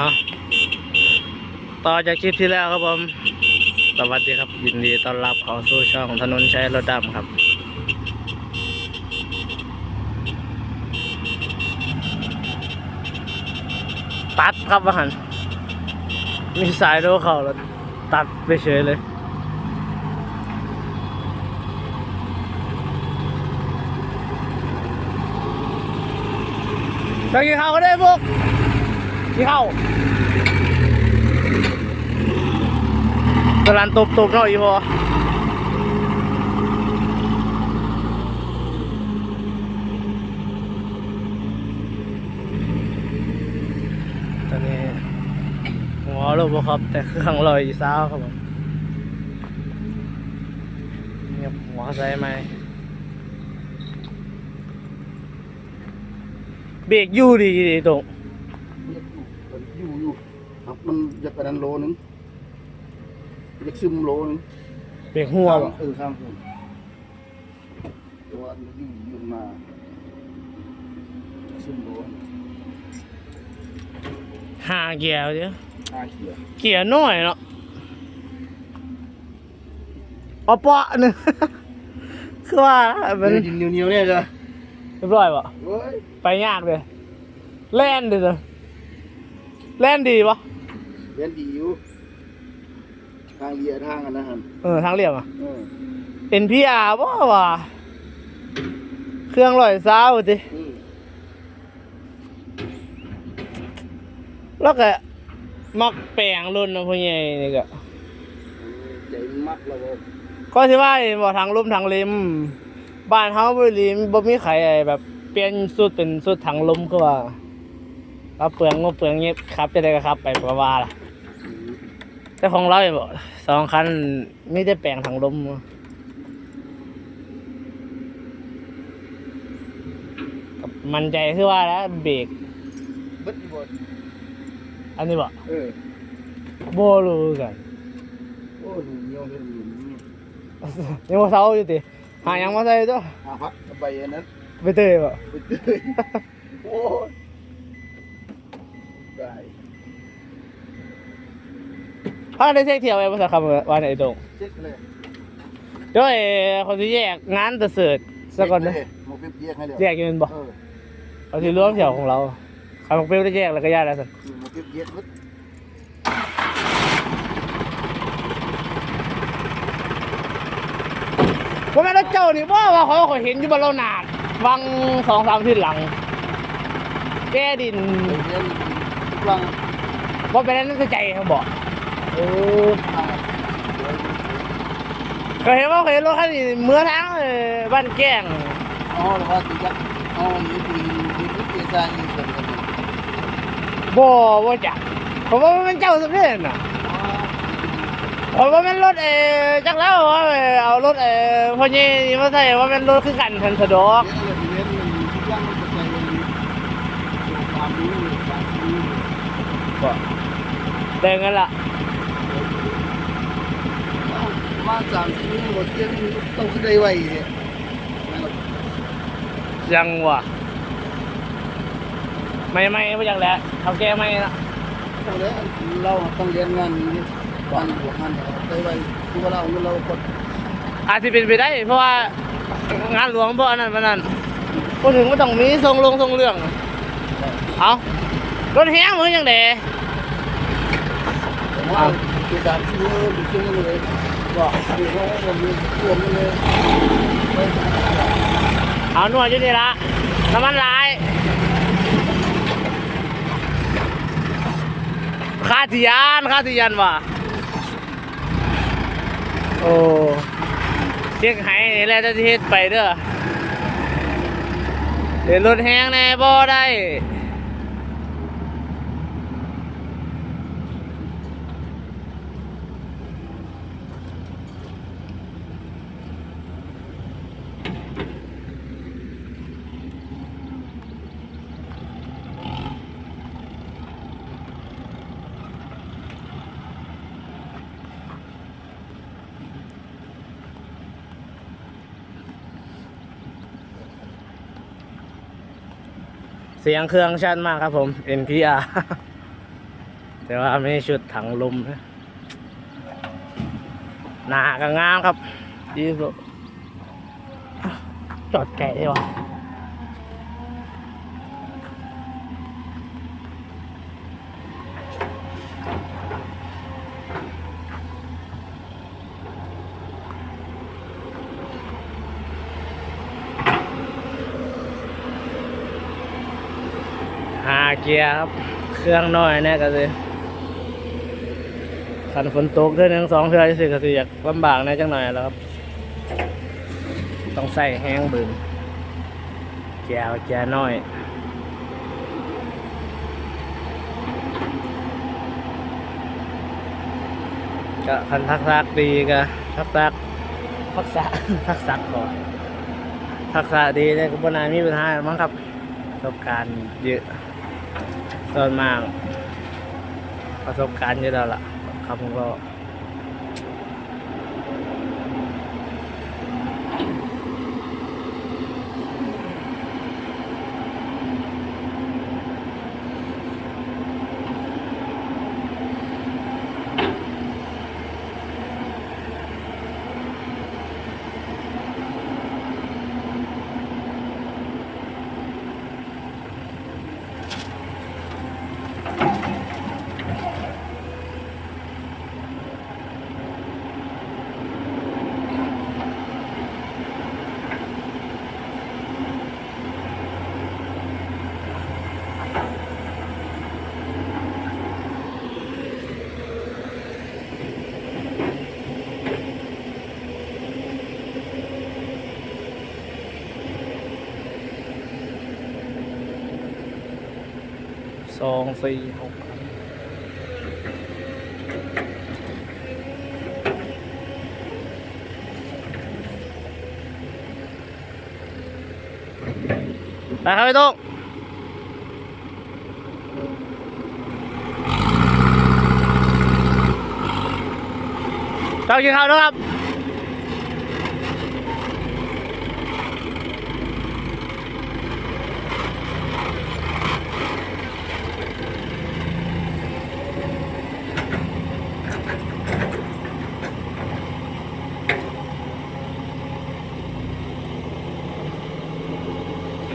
อะต่อจากคลิปที่แล้วครับผม สวัสดีครับ ยินดีต้อนรับเข้าสู่ช่องถนนชัยรถดำครับ ตัดครับว่าหันมีสายโดเขาแล้วตัดไปเฉยเลยไปกินข้าวก็ได้พวก กินข้าวกำลังตบตบๆหน่อยอีพอตอนนี้หัวราบ่ครับ แต่เครื่องลอยอีสาครับผมเงียบหัวใส่ไหมเบรกยู่ดีดีตรง ครับมันอยากกระนั้นโลนึงอยากซึมโลนึงเบรกหัวบ่เออข้ามผมตัวมันอยู่อยู่มาซึมโลนึงหาเกียร์เดียวห้าเขียเกียร์น้อยเนาะเอาเปาะหนึง คือว่ามันเดี๋ยวดินเหนียวๆเนี่ยจ้ะเรียบร้อยป่ะเว้ยไปยากเลย แล่นดิจ้ะแล่นดีปะ เรียนดีอยู่ทางเรียทางอันนะฮะเออทางเรียบอะเออ NPR บ่ว่าเครื่องลอยซ้าวติอืมแล้วก็มักแปลงรุ่นนะพ่อใหญ่นี่ก็ใจมันมักแล้วก็ก็สิว่าเห็นบ่ทางลุ่มทางริม บ้านเฮาบ่ริมบ่มีใครไอ้แบบเปลี่ยนสุดเป็นสุดทางลมคือว่าเราเปลืองงบเปลืองเงียบครับจะได้ก็ครับไปประว่าล่ะ แต่ของเราเนี่ยบ่สองคันมีแต่แปลงทางลมก็มันใจคือว่าแล้วเบรกเบิดอีบ่อันนี้บ่เออบ่รู้กันโอ้ดูเหนียวเห็นอยู่นี่ยังบ่เซาอยู่ติหาหยังมาใส่ตัวอาพักกับใบอันนั้นไปเตยบ่ไปเตยโอ้ยได้ พาได้เช็คเที่ยวไว้บ่สักคำว่าไหนตรงเช็คเลยดี๋ยวไอ้เขาสิแยกงานตะเสิร์ชซะก่อนนะมเปี๊ยบแยกให้เดี๋ยวแยกอยู่แม่นบ่เออเอาสิรวมเที่ยวของเราคันบ่เปรี้ยวได้แยกแล้วก็ญาติแล้วซั่นหมกเปี๊ยบแยกปึ๊ดบ่แม่นว่าเจ้านี่บ่ว่าเขาเขาเห็นอยู่บ่เรานาดวังสองสามทิตย์หลัง แก้ดินเดี๋ยวเรียนทุกลังบ่เป็นนั้นใจเขาบอก โอ้ก็เห็นว่าเคยรถคันนี้เมื่อทางเอ่อบ้านแก้งอ๋อหรือว่าติดจักอ๋อนี่คือนี่คือเกียร์ซ่านี่เป็นกันบ่บ่จักผมว่ามันเจ้าสำเร็จน่ะผมว่ามันรถเอ่อจักแล้วว่าเอ่อเอารถเอ่อพ่อใหญ่นี่มาใส่ว่ามันรถคือกันทันสะดวกเรียนเลยเรียนมันทุกลังมันเป็นใจมันความรู้ความรู้บ่แต่งั้นล่ะ ประมาณสามสี่นิ้วหมดเกียร์นี่ต้องขึ้นได้ไวเนี่ยยังว่ะ ไม่ไม่บ่จักแหล้วเขาแก้ไม่ละต้องเลยเราต้องเรียนงานนี้งานหัวงานได้ไวคือว่าเราเราคนอาจจะเป็นไปได้ เพราะว่างานหลวงเพราะอันนั้นมันนั้นพูดถึงก็ต้องมีทรงลงทรงเรื่อง เอารถแห้งมือยังเดว่าคือการซื้อหรือซื้อเลย ก็คือเขาผมรวมเลยเอาหน่วยอยู่นี่ละน้ำมันลายค่าสิยานค่าสิยานว่ะโอ้เชียงไห้นี่แหละจะเฮ็ดไปเด้อเดี๋ยวรถแห้งแน่บ่ได้ เสียงเครื่องชัดมากครับผม NPR แต่ว่าไม่ชุดถังลมนะหนาก็งามครับดีสุดจอดแก่ได้วะหา เกียร์ครับ เครื่องน้อยแน่ก็เลยขันฝนตกเท่านึงสองเท่าสิก็สิอยากลำบากแน่จังหน่อยแล้วครับ ต้องใส่แห้งบึงแจวแจวน้อยก็คันทักษะดีก็ทักษะทักษะทักษะก่อนทักษะดีเนี่ยก็บนายมีปัญหามั้งครับประสบการณ์เยอะ ส่วนมากประสบการณ์เยอะแล้วล่ะครับผมก็ สองสี่หกไปครับพี่ตุ๊กต้องกินข้าวด้วยครั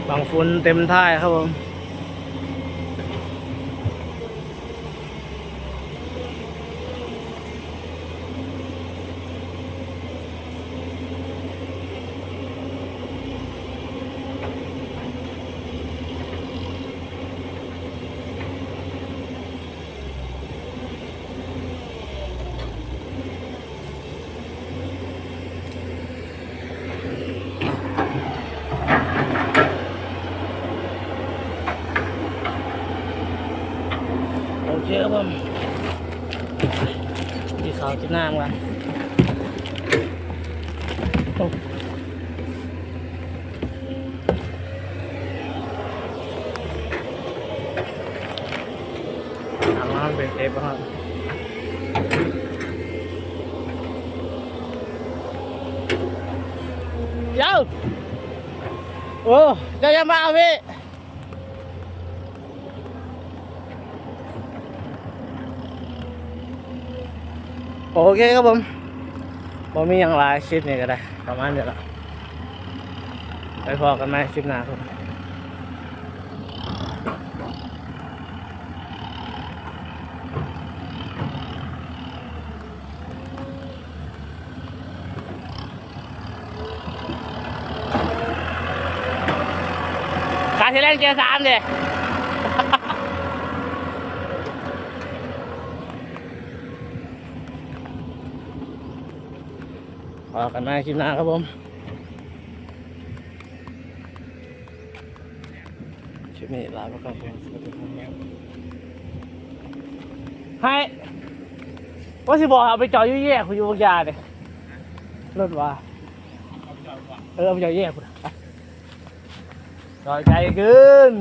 บางฝุ่นเต็มท่ายครับผม เคครับผมที่เขากินน้ำกันโอ้ทำมันเป็นเอฟครับเย้าโอ้เจะยังมาเอาพี่ โอเคครับผมผมมีอย่างไรคลิปนี้ก็ได้ประมาณนี้แหละไปพอกันไหมคลิปหน้าครับการที่เล่นเกมสามเด็พ อกันไหมคลิปหน้าครับผมคลิปนี้ลาไปก่อนครับสวัสดีครับให้ว่าสิบอกเอาไปจอดอยุ่แย่คุณอยู่บางยาเนี่ยรถว่าเออเอาไปจอดแย่คุณจอดใจเกิน